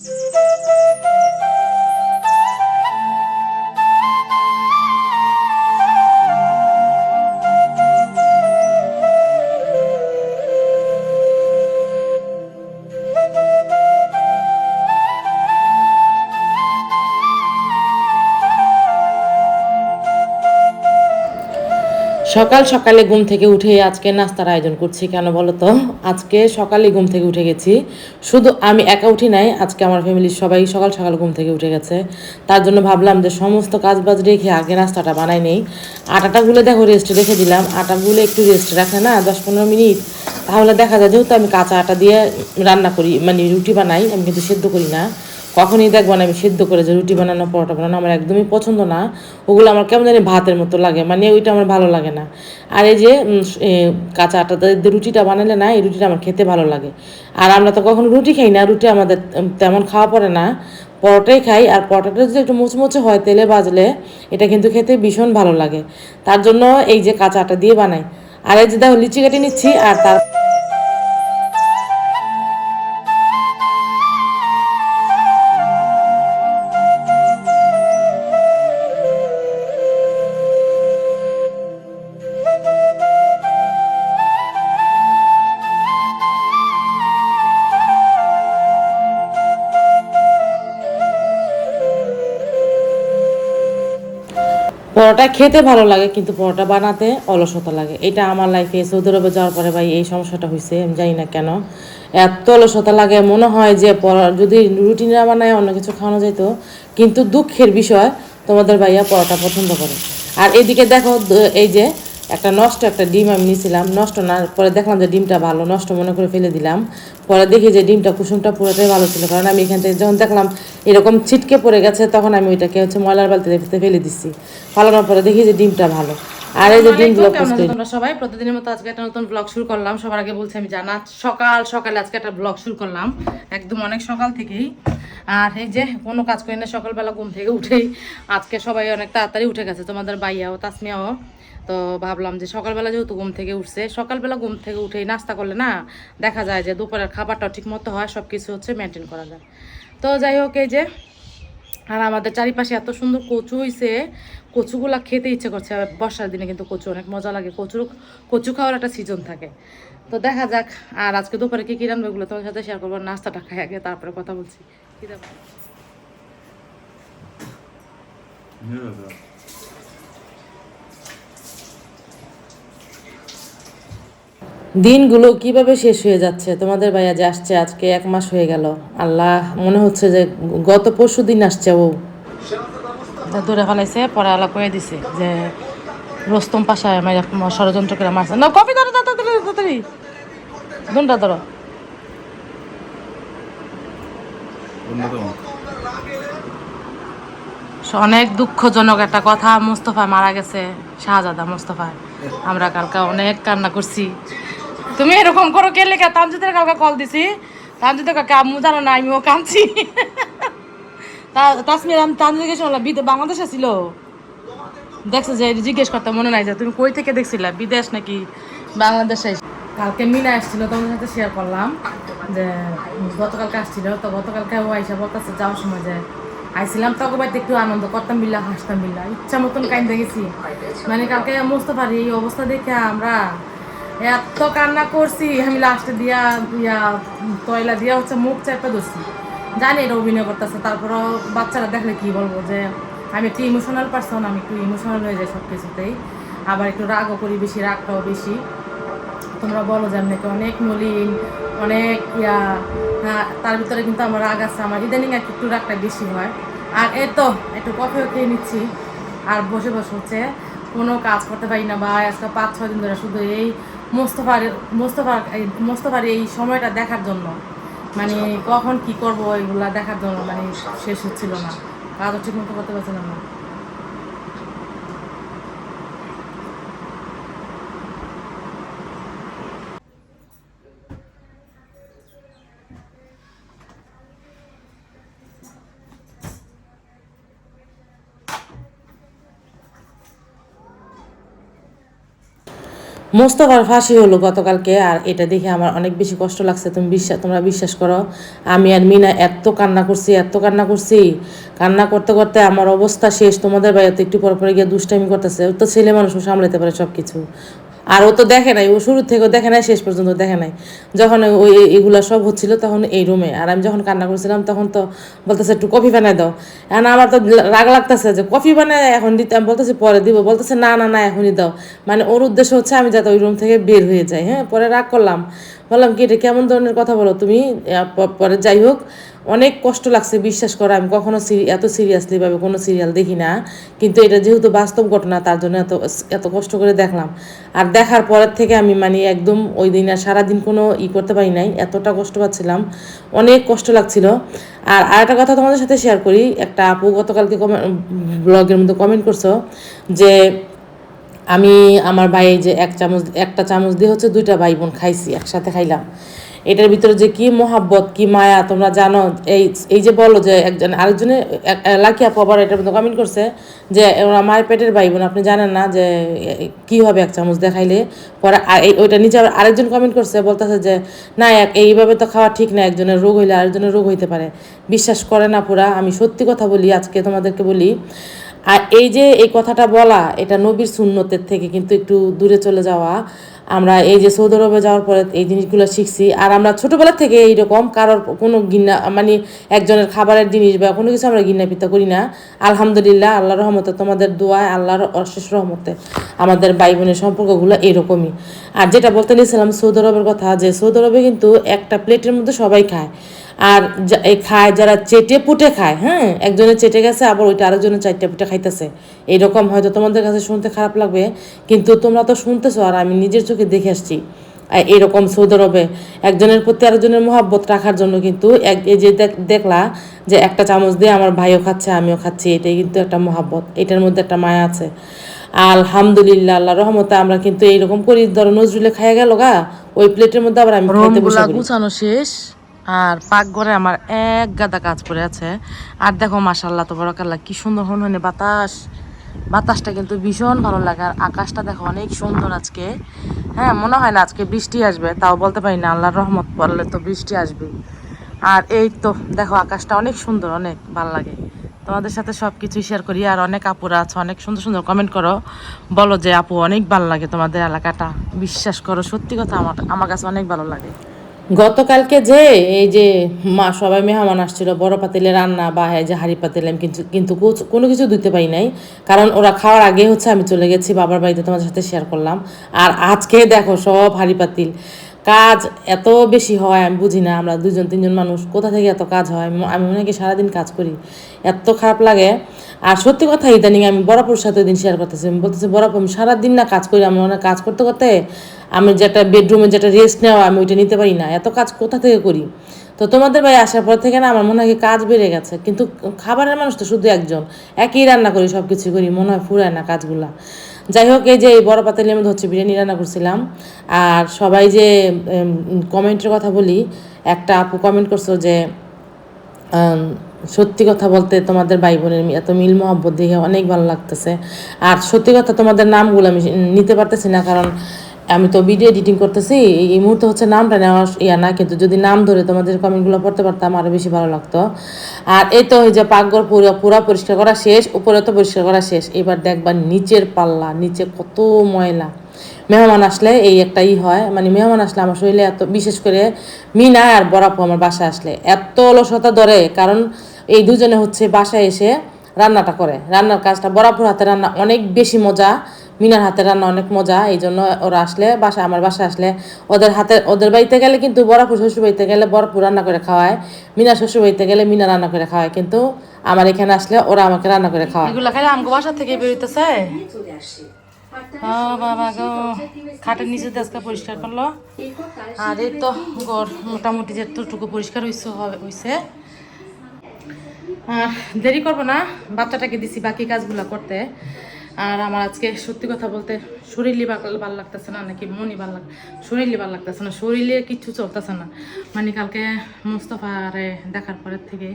Música সকাল সকালে ঘুম থেকে উঠে আজকে নাস্তার আয়োজন করছি, কেন বলো তো? আজকে সকালে ঘুম থেকে উঠে গেছি। শুধু আমি একা উঠি নাই, আজকে আমার ফ্যামিলির সবাই সকাল সকাল ঘুম থেকে উঠে গেছে। তার জন্য ভাবলাম যে সমস্ত কাজ বাজ রেখে আগে নাস্তাটা বানাই নেই। আটাটা গুলে দেখো রেস্টে রেখে দিলাম। আটা গুলে একটু রেস্ট রাখে না, দশ পনেরো মিনিট। তাহলে দেখা যায় যেহেতু আমি কাঁচা আটা দিয়ে রান্না করি মানে রুটি বানাই, আমি কিন্তু সেদ্ধ করি না। কখনই দেখব না, আমি সিদ্ধ করে যে রুটি বানানো, পরোটা বানানো, আমার একদমই পছন্দ না। ওগুলো আমার কেমন জানি ভাতের মতো লাগে মানে ওইটা আমার ভালো লাগে না। আর এই যে কাঁচা আটা রুটিটা বানালে না, এই রুটিটা আমার খেতে ভালো লাগে। আর আমরা তো কখনো রুটি খাই না, রুটি আমাদের তেমন খাওয়া পড়ে না। পরোটাই খাই, আর পরোটাটা যদি একটু মুচমুচে হয়, তেলে বাজলে এটা কিন্তু খেতে ভীষণ ভালো লাগে। তার জন্য এই যে কাঁচা আটা দিয়ে বানাই। আর এই যে দেখো লিচি কেটে নিচ্ছি, আর তার পরোটা খেতে ভালো লাগে, কিন্তু পরোটা বানাতে অলসতা লাগে। এটা আমার লাইফে সৌদি আরবে যাওয়ার পরে ভাই এই সমস্যাটা হয়েছে আমি জানি না কেন। এত অলসতা লাগে, মনে হয় যে যদি রুটি না বানায় অন্য কিছু খাওয়ানো যেত কিন্তু দুঃখের বিষয় তোমাদের ভাইয়া পরোটা পছন্দ করে। আর এদিকে দেখো, এই যে একটা নষ্ট একটা ডিম আমি নিয়েছিলাম নষ্ট না পরে দেখলাম যে ডিমটা ভালো নষ্ট মনে করে ফেলে দিলাম। পরে দেখি যে ডিমটা কুসুমটা পুরোটাই ভালো ছিল কারণ আমি এখান থেকে যখন দেখলাম এরকম ছিটকে পড়ে গেছে তখন আমি ওইটাকে হচ্ছে ময়লার বালতিতে ফেলে দিচ্ছি ফালানোর পরে দেখি যে ডিমটা ভালো। আর এই যে ডিমগুলো পোস্ট তোমরা সবাই? প্রতিদিনের মতো আজকে একটা নতুন ব্লগ শুরু করলাম। সবার আগে বলছি আমি জানা সকাল সকালে আজকে একটা ব্লগ শুরু করলাম। একদম অনেক সকাল থেকেই। আর এই যে কোনো কাজ করি না সকালবেলা ঘুম থেকে উঠেই আজকে সবাই অনেক তাড়াতাড়ি উঠে গেছে তোমাদের বাইয়াও তাসমিয়াও। তো ভাবলাম যে সকালবেলা যেহেতু ঘুম থেকে উঠছে, সকালবেলা ঘুম থেকে উঠেই নাস্তা করলে না দেখা যায় যে দুপুরের খাবারটাও ঠিক মতো হয় সব কিছু হচ্ছে মেনটেন করা যায়। তো যাই হোক এই যে, আর আমাদের চারিপাশে এত সুন্দর কচু হয়েছে কচুগুলা খেতে ইচ্ছে করছে বর্ষার দিনে কিন্তু কচু অনেক মজা লাগে, কচুর, কচু খাওয়ার একটা সিজন থাকে। তো দেখা যাক, আর আজকে দুপুরে কী কী রান্না এগুলো তোমার সাথে শেয়ার করব, নাস্তাটা খাই আগে, তারপরে কথা বলছি। কি দিনগুলো কীভাবে শেষ হয়ে যাচ্ছে? তোমাদের ভাইয়া যে আসছে, আজকে এক মাস হয়ে গেল। আল্লাহ, মনে হচ্ছে যে গত পরশু দিন আসছে ও। দূরে ফেলাইছে, পরে আলা করে দিছে যে রস্তম পাশায় আমার ষড়যন্ত্র করে মারছে। না কপি ধরো তাড়াতাড়ি দুনটা ধরো। অনেক দুঃখজনক একটা কথা, মোস্তফা মারা গেছে, শাহজাদা মোস্তফা। আমরা কালকে অনেক কান্না করছি। তুমি এরকম করো, কে লেখা? তামজিদের কালকে কল দিছি। তামজিদের কাকে আম্মু জানো না, আমিও কাঁদছি। তাসমির, আমি তানজিদকে শুনলাম, বিদে বাংলাদেশে ছিল? দেখছ যে, জিজ্ঞেস করতে মনে নাই যে, তুমি কই থেকে দেখছিলা? বিদেশ নাকি বাংলাদেশে? কালকে মিনা আসছিল তোমাদের সাথে শেয়ার করলাম যে, গতকালকে আসছিল, তো গতকালকে ও আইসা বলতেছে যাওয়ার সময় যে, আইছিলাম তখন বাড়িতে একটু আনন্দ করতাম বিল্লা হাসতাম বিল্লা ইচ্ছা মতন কাইন্দে গেছি। মানে কালকে মুস্তফার এই অবস্থা দেখে আমরা এত কান্না করছি আমি লাস্টে দিয়া ইয়া তয়লা দিয়া হচ্ছে মুখ চেপে ধরছি। জানি এটা অভিনয় করতেছে তারপরও বাচ্চারা দেখলে কি বলব যে আমি একটু ইমোশনাল পার্সন আমি একটু ইমোশনাল হয়ে যাই সব কিছুতেই আবার একটু রাগও করি বেশি রাগটাও বেশি। তোমরা বলো যে আপনাকে অনেক মলিন অনেক ইয়া হ্যাঁ, তার ভিতরে কিন্তু আমার রাগ আছে আমার ইদানিং আর একটু রাগটা বেশি হয়। আর এ তো একটু কফিও খেয়ে নিচ্ছি। আর বসে বসে হচ্ছে কোনো কাজ করতে পারি না বা আজকে পাঁচ ছয় দিন ধরে শুধু এই মোস্তফার মোস্তফার মোস্তফার এই সময়টা দেখার জন্য। মানে কখন কি করব, এগুলা দেখার জন্য মানে শেষ হচ্ছিল না। কাজও ঠিক মতো করতে পারছিলাম না মোস্তফার ফাঁসি হলো গতকালকে, আর এটা দেখে আমার অনেক বেশি কষ্ট লাগছে। তুমি বিশ্বাস, তোমরা বিশ্বাস করো, আমি আর মিনা এত কান্না করছি, এত কান্না করছি। কান্না করতে করতে আমার অবস্থা শেষ। তোমাদের বাড়িতে একটু পর পরে গিয়ে দুষ্টামি করতেছে। তো ছেলে মানুষও সামলাতে পারে সব কিছু আর ও তো দেখে নাই, ও শুরু থেকে দেখে নাই, শেষ পর্যন্ত দেখে নাই। যখন ওই এগুলা সব হচ্ছিল তখন এই রুমে আর আমি যখন কান্না করছিলাম তখন তো বলতেছে, একটু কফি বানাই দাও। এখন আমার তো রাগ লাগতেছে যে, কফি বানায় এখন দিতে? আমি বলতেছি, পরে দিব। বলতেছে, না না না, এখনই দাও। মানে ওর উদ্দেশ্য হচ্ছে আমি যাতে ওই রুম থেকে বের হয়ে যাই। হ্যাঁ পরে রাগ করলাম। বললাম, কি এটা কেমন ধরনের কথা বলো তুমি? পরে যাই হোক। অনেক কষ্ট লাগছে, বিশ্বাস করো। আমি কখনো এত সিরিয়াসলি ভাবে কোনো সিরিয়াল দেখি না। কিন্তু এটা যেহেতু বাস্তব ঘটনা, তার জন্য এত এত কষ্ট করে দেখলাম। আর দেখার পরের থেকে আমি মানে একদম ওই দিন আর সারাদিন কোনো ই করতে পারি নাই, এতটা কষ্ট পাচ্ছিলাম। অনেক কষ্ট লাগছিল। আর আরেকটা কথা তোমাদের সাথে শেয়ার করি। একটা আপু গতকালকে ব্লগের মধ্যে কমেন্ট করছ যে, আমি আমার ভাই যে এক চামচ একটা চামচ দিয়ে হচ্ছে দুইটা ভাই বোন খাইছি, একসাথে খাইলাম। এটার ভিতরে যে কি মোহাব্বত, কি মায়া, তোমরা জানো, এই এই যে বলো যে একজন, আরেকজনে লাকি আপু আবার এটার মধ্যে কমেন্ট করছে যে ওরা মায়ের পেটের ভাই বোন, আপনি জানেন না যে কি হবে এক চামচ দেখাইলে? পরে ওইটা নিচে আরেকজন কমেন্ট করছে, বলতেছে যে, না, এক, এইভাবে তো খাওয়া ঠিক না, একজনের রোগ হইলে আরেকজনের রোগ হইতে পারে। বিশ্বাস করে না পুরা, আমি সত্যি কথা বলি, আজকে তোমাদেরকে বলি। আর এই যে এই কথাটা বলা, এটা নবীর সুন্নতের থেকে কিন্তু একটু দূরে চলে যাওয়া। আমরা এই যে সৌদি আরবে যাওয়ার পরে এই জিনিসগুলো শিখছি। আর আমরা ছোটোবেলা থেকে এইরকম কারোর কোনো গিন্না মানে একজনের খাবারের জিনিস বা কোনো কিছু আমরা গিন্না পিতা করি না। আলহামদুলিল্লাহ, আল্লাহর রহমতে তোমাদের দোয়ায়, আল্লাহর অশেষ রহমতে আমাদের ভাই বোনের সম্পর্কগুলো এরকমই। আর যেটা বলতে নিয়েছিলাম সৌদি আরবের কথা, যে সৌদি আরবে কিন্তু একটা প্লেটের মধ্যে সবাই খায়। আর খায়, যারা চেটে পুটে খায় হ্যাঁ একজনের চেটে গেছে, আবার ওইটা আরেকজনের চারটে পুটে খাইতেছে। এইরকম হয়তো তোমাদের কাছে শুনতে খারাপ লাগবে, কিন্তু তোমরা তো শুনতেছো আর আমি নিজের চোখে দেখে আসছি। এরকম সৌদি আরবে একজনের প্রতি আরেকজনের মহাব্বত রাখার জন্য কিন্তু এক, এই যে দেখলা যে একটা চামচ দিয়ে আমার ভাইও খাচ্ছে, আমিও খাচ্ছি, এটাই কিন্তু একটা মহাব্বত, এটার মধ্যে একটা মায়া আছে। আলহামদুলিল্লাহ আল্লাহ রহমতে আমরা কিন্তু এইরকম করি, ধরো নজরুলে খাইয়া গেল গা, ওই প্লেটের মধ্যে আবার আমি খাইতে বসে গুছানো শেষ? আর পাকঘরে আমার এক গাদা কাজ পড়ে আছে। আর দেখো মাশাল্লাহ তো বড় কাল্লা, কি সুন্দর হনহনে বাতাস। বাতাসটা কিন্তু ভীষণ ভালো লাগে, আর আকাশটা দেখো অনেক সুন্দর আজকে। হ্যাঁ মনে হয় না আজকে বৃষ্টি আসবে, তাও বলতে পারি না, আল্লাহর রহমত পড়লে তো বৃষ্টি আসবে। আর এই তো, দেখো, আকাশটা অনেক সুন্দর, অনেক ভালো লাগে। তোমাদের সাথে সব কিছুই শেয়ার করি, আর অনেক আপুরা আছে, অনেক সুন্দর সুন্দর কমেন্ট করো। বলো যে, আপু, অনেক ভালো লাগে তোমাদের এলাকাটা। বিশ্বাস করো, সত্যি কথা, আমার আমার কাছে অনেক ভালো লাগে। গতকালকে যে এই যে মা সবাই মেহমান আসছিল, বড় পাতিলে রান্না বা এই যে হাড়ি পাতিলে আমি কিন্তু কিন্তু কোনো কিছু দিতে পারি নাই। কারণ ওরা খাওয়ার আগে হচ্ছে আমি চলে গেছি, বাবার বাড়িতে তোমাদের সাথে শেয়ার করলাম। আর আজকে দেখো সব হাড়ি পাতিল। কাজ এত বেশি হয়, আমি বুঝি না আমরা দুজন তিনজন মানুষ, কোথা থেকে এত কাজ হয়? আমি- মনে হয় সারাদিন কাজ করি, এত খারাপ লাগে। আর সত্যি কথা, ইদানিং আমি বরাপুর সাথে দিন শেয়ার করতেছি। আমি বলতেছি বরাপুর আমি সারাদিন না কাজ করি আমি অনেক কাজ করতে করতে আমি যেটা বেডরুমে যেটা রেস্ট নেওয়া, আমি ওইটা নিতে পারি না। এত কাজ কোথা থেকে করি? তো তোমাদের ভাই আসার পর থেকে না আমার মনে হয় কাজ বেড়ে গেছে। কিন্তু খাবারের মানুষ তো শুধু একজন, একই রান্না করি সব কিছু করি, মনে হয় ফুরায় না কাজগুলা। যাই হোক এই যে এই বড় পাতালের মধ্যে হচ্ছে বিরিয়ানি রান্না করছিলাম। আর সবাই যে কমেন্টের কথা বলি, একটা আপু কমেন্ট করছ যে সত্যি কথা বলতে তোমাদের ভাই বোনের এত মিল মহব্বত দেখে অনেক ভালো লাগতেছে। আর সত্যি কথা তোমাদের নামগুলো আমি নিতে পারতেছি না, কারণ আমি তো ভিডিও এডিটিং করতেছি, এই- মুহূর্তে হচ্ছে নামটা নেওয়া ইয়া না, কিন্তু যদি নাম ধরে তোমাদের কমেন্টগুলো পড়তে পারতাম আরও বেশি ভালো লাগতো। আর এই তো এই যে পাকঘর পুরো পুরা পরিষ্কার করা শেষ, উপরে তো পরিষ্কার করা শেষ। এবার দেখবা নিচের পাল্লা, নিচে কত ময়লা। মেহমান আসলে এই একটা ই হয় মানে মেহমান আসলে আমার শরীরে এত, বিশেষ করে মিনা আর বরাপু আমার বাসায় আসলে এত অলসতা ধরে, কারণ এই দুজনে হচ্ছে বাসায় এসে রান্নাটা করে। রান্নার কাজটা বরাপুর হাতে রান্না অনেক বেশি মজা মিনার হাতে রান্না অনেক মজা এই জন্য ওরা আসলে বাসা, আমার বাসা আসলে ওদের হাতে, ওদের বাড়িতে গেলে কিন্তু বরাপুর শ্বশুর বাড়িতে গেলে বরাপুর রান্না করে খাওয়ায়, মিনার শ্বশুর বাড়িতে গেলে মিনা রান্না করে খাওয়ায়, কিন্তু আমার এখানে আসলে ওরা আমাকে রান্না করে খাওয়ায়। এগুলো খাইলে আমাকে বাসা থেকে বেরোতেছে ও বাবা গো, খাটের নিচে পরিষ্কার করল। তো মোটামুটি পরিষ্কার আর দেরি করব না, বাচ্চাটাকে দিছি বাকি কাজগুলো করতে। আর আমার আজকে সত্যি কথা বলতে শরীরই ভালো লাগতেছে না, নাকি মনই ভালো লাগ শরীরই ভালো লাগতেছে না, শরীরে কিচ্ছু চলতেছে না। মানে কালকে মুস্তফারে দেখার পরের থেকে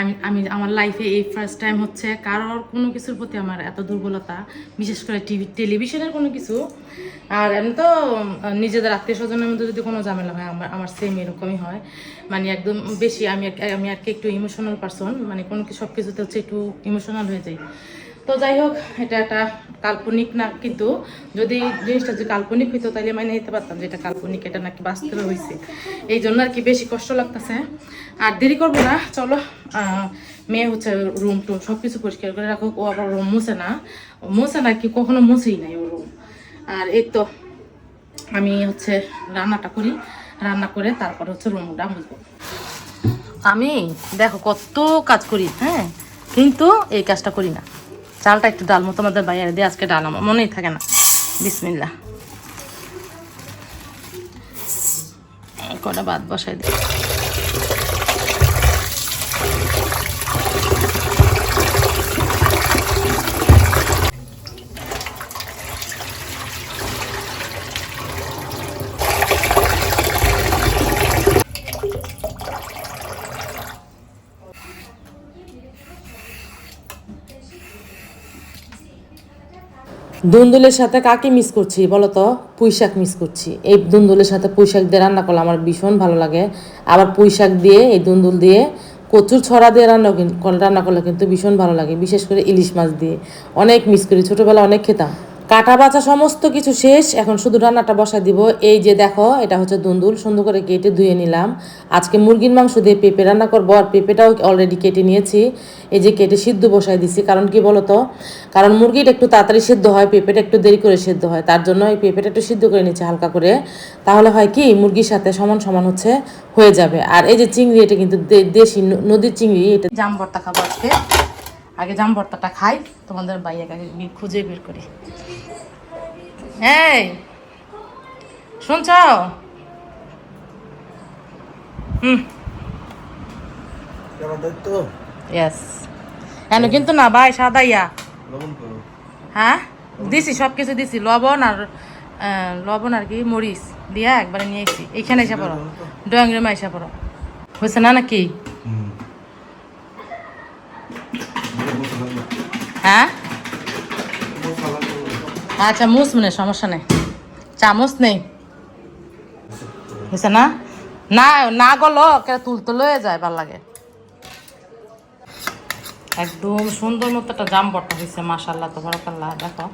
আমি আমি আমার লাইফে এই ফার্স্ট টাইম হচ্ছে কারোর কোনো কিছুর প্রতি আমার এত দুর্বলতা, বিশেষ করে টিভি টেলিভিশনের কোনো কিছু। আর এমনি তো নিজেদের আত্মীয় স্বজনের মধ্যে যদি কোনো ঝামেলা হয়, আমার আমার সেম এরকমই হয়। মানে একদম বেশি আমি আমি আর কি একটু ইমোশনাল পারসন মানে কোনো সব কিছুতে হচ্ছে একটু ইমোশনাল হয়ে যাই। তো যাই হোক, এটা একটা কাল্পনিক না, কিন্তু যদি জিনিসটা যে কাল্পনিক হইতো তাহলে মানে নিতে পারতাম যে এটা কাল্পনিক, এটা নাকি বাস্তবে হয়েছে এই জন্য আর কি বেশি কষ্ট লাগতেছে। আর দেরি করব না, চলো মেয়ে হচ্ছে রুম টুম সব কিছু পরিষ্কার করে রাখো, ও আবার রুম মুছে না। মুছে না কি, কখনো মুছেই নাই ও রুম আর এই তো, আমি হচ্ছে রান্নাটা করি, রান্না করে তারপর হচ্ছে রুমটা মুছবো। আমি দেখো কত কাজ করি হ্যাঁ কিন্তু এই কাজটা করি না। চালটা একটু ডাল মতো আমাদের বাইরে দিয়ে আজকে ডাল আমার মনেই থাকে না। বিসমিল্লা কটা বাদ বসাই দিই। দুন্দুলের সাথে কাকে মিস করছি বলো তো পুঁই শাক মিস করছি। এই দুন্দুলের সাথে পুঁই শাক দিয়ে রান্না করলে আমার ভীষণ ভালো লাগে। আবার পুঁই শাক দিয়ে, এই দুন্দুল দিয়ে কচুর ছড়া দিয়ে রান্না রান্না করলে কিন্তু ভীষণ ভালো লাগে, বিশেষ করে ইলিশ মাছ দিয়ে। অনেক মিস করি ছোটোবেলা অনেক খেতাম। কাটা বাছা সমস্ত কিছু শেষ, এখন শুধু রান্নাটা বসাই দিব। এই যে দেখো, এটা হচ্ছে দুন্দুল, সুন্দর করে কেটে ধুয়ে নিলাম। আজকে মুরগির মাংস দিয়ে পেঁপে রান্না করব আর পেঁপেটাও অলরেডি কেটে নিয়েছি। এই যে কেটে সিদ্ধ বসাই দিছি, কারণ কি বলতো? কারণ মুরগিটা একটু তাড়াতাড়ি সিদ্ধ হয়, পেঁপেটা একটু দেরি করে সিদ্ধ হয়। তার জন্য এই পেঁপেটা একটু সিদ্ধ করে নিচ্ছে হালকা করে। তাহলে হয় কি, মুরগির সাথে সমান সমান হচ্ছে, হয়ে যাবে। আর এই যে চিংড়ি, এটা কিন্তু দেশি নদীর চিংড়ি, এটা জাম ভর্তা খাব আজকে। আগে জাম ভর্তাটা খাই তোমাদের বাইয়াকে আগে খুঁজে বের করি। এই শুনছ? হুম। ইয়েস কেন কিন্তু না ভাই সাদা ইয়া। হ্যাঁ? দিছি সব কিছু দিছি। লবণ আর লবণ আর কি মরিচ দিয়া একবারে নিয়ে এসছি। এইখানে এসে পড়ো। ড্রয়িং রুমে এসে পড়ো। হয়েছে না নাকি হুম মশলা হ্যাঁ? আচ্ছা মুস মানে সমস্যা নেই। চামচ নেই? হয়েছে না? না না গলো তুলতে লয়ে যায়, ভালো লাগে। একদম সুন্দর মতো একটা জাম বট্টা হয়েছে মাসাল্লাহ তো বরকাল্লাহ দেখো।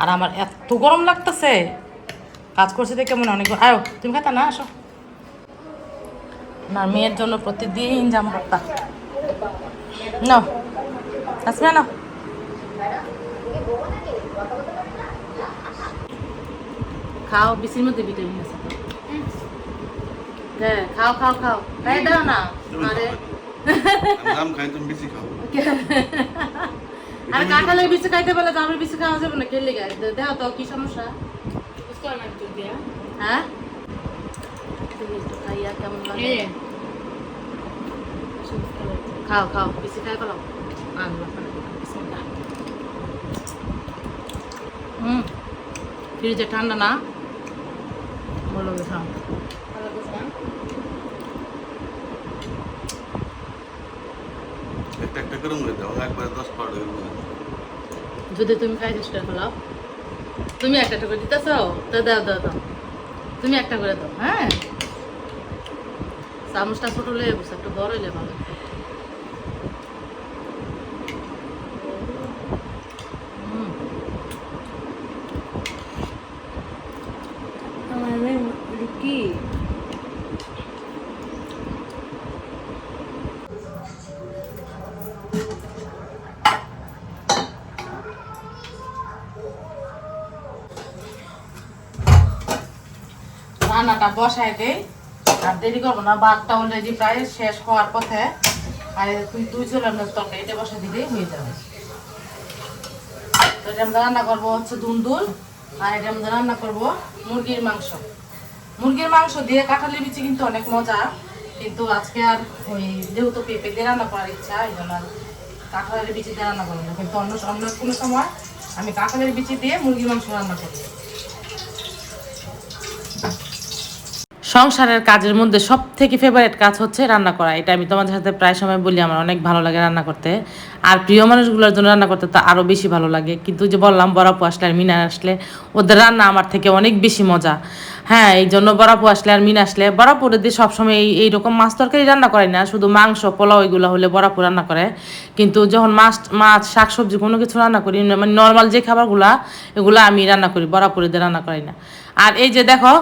আর আমার এত গরম লাগতেছে। কাজ করছি দেখে মনে অনেক আয়ো, তুমি খাতা না, আসো। না মেয়ের জন্য প্রতিদিন জাম বট্টা নাও আসবে না খাও বিসির মধ্যে ভিটামিন আছে হ্যাঁ খাও খাও খাও। তাই দাও না। আরে। দাম খাই তুমি বেশি খাও। আরে কাঁঠালের বিচি খাইতে বলে জামের বিচি খাওয়া যাবে না। কেলে গায়ে দেখো তো কি সমস্যা? হ্যাঁ? তুমি একটু খাইয়া কেমন লাগে? খাও খাও বিচি খাই ফেলাও আনলো হুম। ফ্রিজে ঠান্ডা না? বলো খাও একটা একটা করে মুড়ে দাও একবারে দশ বারো করে মুড়ে দাও। যদি তুমি খাই চেষ্টা ফেলাও তুমি একটা একটা করে দিতেছ তো দাও দাও দাও। তুমি একটা করে দাও হ্যাঁ? চামচটা ছোট বসে একটু বড় হইলে ভালো। রান্নাটা বসায় দেই। আর দেরি করব না ভাতটা অলরেডি প্রায় শেষ হওয়ার পথে। আর তুই দুই তরকারি এটা বসে দিলেই হয়ে যাবে। তো এটা আমরা রান্না করব হচ্ছে দুন্দুল, আর এটা আমরা রান্না করব মুরগির মাংস। মুরগির মাংস দিয়ে কাঁঠালি বিচি কিন্তু অনেক মজা, কিন্তু আজকে আর ওই যেহেতু পেঁপে দিয়ে রান্না করার ইচ্ছা, এই জন্য কাঁঠালের বিচি দিয়ে রান্না করব। কিন্তু অন্য অন্য কোনো সময় আমি কাঁঠালের বিচি দিয়ে মুরগির মাংস রান্না করি। সংসারের কাজের মধ্যে সব থেকে ফেভারিট কাজ হচ্ছে রান্না করা। এটা আমি তোমাদের সাথে প্রায় সময় বলি, আমার অনেক ভালো লাগে রান্না করতে। আর প্রিয় মানুষগুলোর জন্য রান্না করতে তো আরও বেশি ভালো লাগে। কিন্তু যে বললাম বরাপু আসলে আর মিনা আসলে, ওদের রান্না আমার থেকে অনেক বেশি মজা। হ্যাঁ এই জন্য বরাপু আসলে আর মিনা আসলে বরাপুরে দিয়ে সবসময় এই এইরকম মাছ তরকারি রান্না করে না, শুধু মাংস, পোলাও এগুলো হলে বরাপু রান্না করে। কিন্তু যখন মাছ মাছ, শাকসবজি কোনো কিছু রান্না করি মানে নর্মাল যে খাবারগুলা, এগুলো আমি রান্না করি বরাপুরে দিয়ে রান্না করি না। আর এই যে দেখো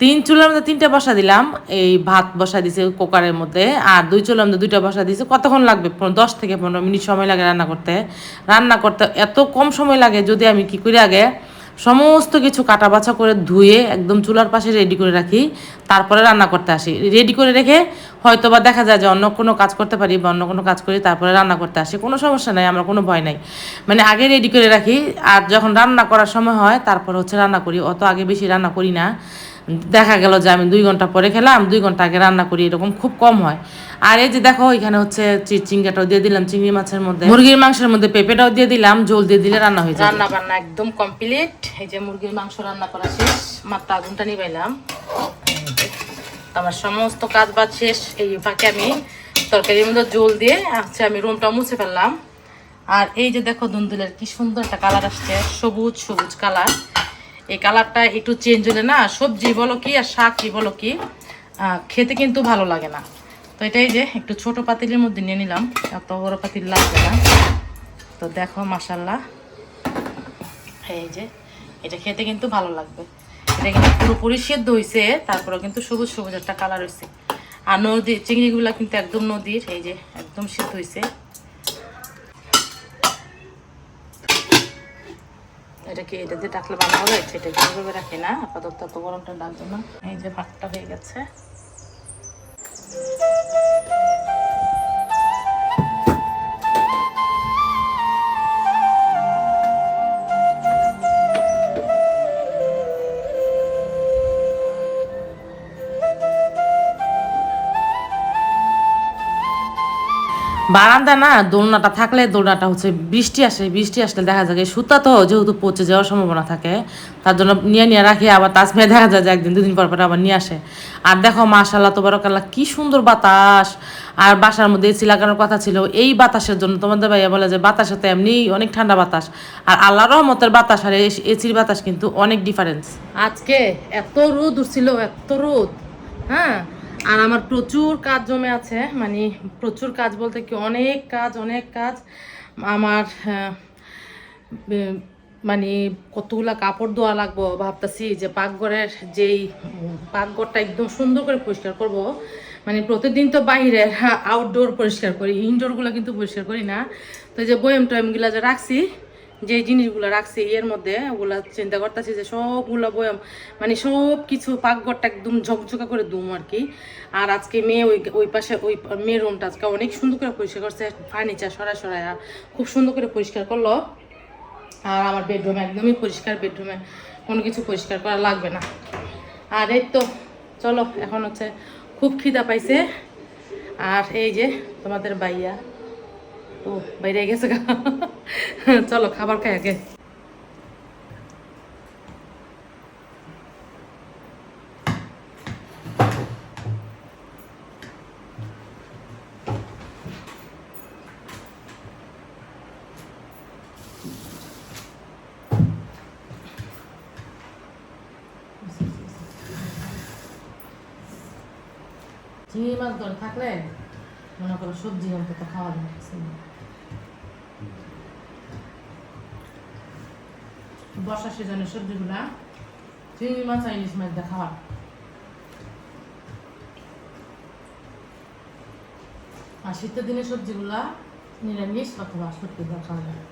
তিন চুলার মধ্যে তিনটা বসা দিলাম, এই ভাত বসা দিছে কুকারের মধ্যে, আর দুই চুলার মধ্যে দুইটা বসা দিছে, কতক্ষণ লাগবে? দশ থেকে পনেরো মিনিট সময় লাগে রান্না করতে। রান্না করতে এত কম সময় লাগে, যদি আমি কি করি আগে সমস্ত কিছু কাটা বাছা করে ধুয়ে একদম চুলার পাশে রেডি করে রাখি, তারপরে রান্না করতে আসি। রেডি করে রেখে হয়তো বা দেখা যায় যে অন্য কোনো কাজ করতে পারি বা অন্য কোনো কাজ করি, তারপরে রান্না করতে আসি। কোনো সমস্যা নাই, আমার কোনো ভয় নাই। মানে আগে রেডি করে রাখি, আর যখন রান্না করার সময় হয়, তারপর হচ্ছে রান্না করি। অত আগে বেশি রান্না করি না। দেখা গেল যে আমি দুই ঘণ্টা পরে খেলাম, দুই ঘণ্টা আগে রান্না করি, এরকম খুব কম হয়। আর এই যে দেখো, এখানে হচ্ছে চিংড়াটাও দিয়ে দিলাম, চিংড়ি মাছের মধ্যে। মুরগির মাংসের মধ্যে পেঁপেটাও দিয়ে দিলাম জল দিয়ে দিলে রান্না হয়ে যায় রান্না বান্না একদম কমপ্লিট এই যে মুরগির মাংস রান্না করা শেষ মাত্র আগুনটা নিবাইলাম। আমার সমস্ত কাজ বাজ শেষ, এই ফাঁকে আমি তরকারির মধ্যে জল দিয়ে আচ্ছা আমি রুমটা মুছে ফেললাম। আর এই যে দেখো, দুন্দুলের কি সুন্দর একটা কালার আসছে, সবুজ সবুজ কালার এই কালারটা একটু চেঞ্জ হলে না সবজি বলো কি আর শাক কি বলো কি খেতে কিন্তু ভালো লাগে না। তো এটাই যে একটু ছোট পাতিলের মধ্যে নিয়ে নিলাম, এত বড় পাতিল লাগবে না। তো দেখো মাসাল্লাহ এই যে, এটা খেতে কিন্তু ভালো লাগবে। এটা কিন্তু পুরোপুরি সেদ্ধ হয়েছে তারপরে কিন্তু সবুজ সবুজ একটা কালার হয়েছে আর নদীর চিংড়িগুলো কিন্তু একদম নদীর, এই যে একদম সেদ্ধ হয়েছে এটা কি এটা দিয়ে ডাকলে ভালো হবে এটা কীভাবে রাখি না। আপাতত গরমটা ডাকবো না। এই যে ভাতটা হয়ে গেছে। বারান্দা না, দোলনাটা থাকলে দোলনাটা হচ্ছে বৃষ্টি আসে, বৃষ্টি আসলে দেখা যায় সুতা তো যেহেতু পচে যাওয়ার সম্ভাবনা থাকে, তার জন্য নিয়ে নিয়ে রাখি, আবার তাজমেয়ে দেখা যায় যে একদিন দুদিন পর পর আবার নিয়ে আসে। আর দেখো মাশাল্লাহ তোবারকাল্লাহ, কি সুন্দর বাতাস। আর বাসার মধ্যে এসি লাগানোর কথা ছিল, এই বাতাসের জন্য তোমাদের ভাইয়া বলে যে বাতাসে তো এমনি অনেক ঠান্ডা বাতাস। আর আল্লাহ রহমতের বাতাস আর এসির বাতাস কিন্তু অনেক ডিফারেন্স আজকে এত রোদ উঠছিল, এত রোদ। হ্যাঁ? আর আমার প্রচুর কাজ জমে আছে মানে প্রচুর কাজ বলতে কি অনেক কাজ অনেক কাজ। আমার মানে কতগুলা কাপড় ধোয়া লাগবো ভাবতেছি যে পাকঘরের যেই পাকঘরটা একদম সুন্দর করে পরিষ্কার করব। মানে প্রতিদিন তো বাইরের আউটডোর পরিষ্কার করি ইনডোরগুলো কিন্তু পরিষ্কার করি না। তো যে বয়েম টয়েমগুলো যে রাখছি যে জিনিসগুলো রাখছি, এর মধ্যে ওগুলা চিন্তা করতেছি যে সবগুলো বয়াম মানে সব কিছু পাকঘরটা একদম ঝকঝকা করে দুম আর কি আর আজকে মেয়ে ওই ওই পাশে ওই মেয়ের রুমটা আজকে অনেক সুন্দর করে পরিষ্কার করছে, ফার্নিচার সরা সরাই খুব সুন্দর করে পরিষ্কার করল। আর আমার বেডরুম একদমই পরিষ্কার বেডরুমে কোনো কিছু পরিষ্কার করা লাগবে না। আর এই তো, চলো, এখন হচ্ছে খুব খিদা পাইছে। আর এই যে তোমাদের বাইয়া ও, বাইরে গেছে গা। চলো, খাবার খাই আগে চিংড়ি মাছ ধরে থাকলে মনে করো সবজি অন্তত খাওয়া যাচ্ছে বর্ষা সিজনের সবজিগুলা চিংড়ি মাছ আর ইলিশ মাছ দেখা খাওয়া। আর শীতের দিনের সবজিগুলা নিরামিষ অথবা সত্যি দেখা যায়।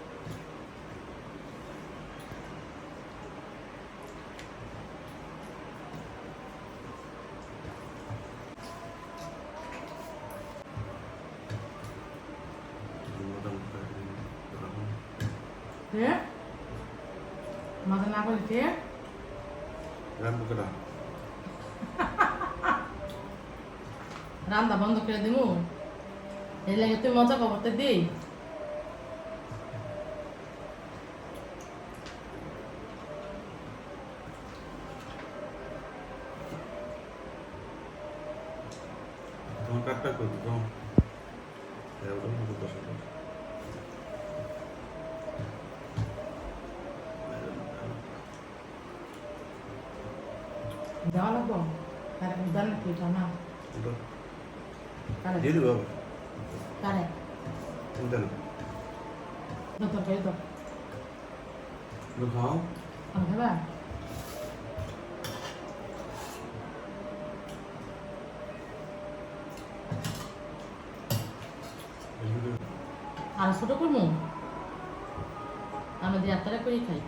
করতে দিই কাটটা করে দিত দেওয়া লাগবো আর উদাহরণ কি না কারে দিয়ে দেবো কারে চিন্তা নেই খাও খাবা আর ছোট করব? আমরা দিয়ে আত্মারা করে খাই।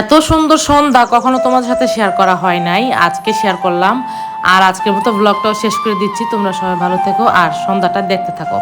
এত সুন্দর সন্ধ্যা কখনো তোমাদের সাথে শেয়ার করা হয় নাই। আজকে শেয়ার করলাম। আর আজকের মতো ব্লগটাও শেষ করে দিচ্ছি। তোমরা সবাই ভালো থেকো আর সন্ধ্যাটা দেখতে থাকো।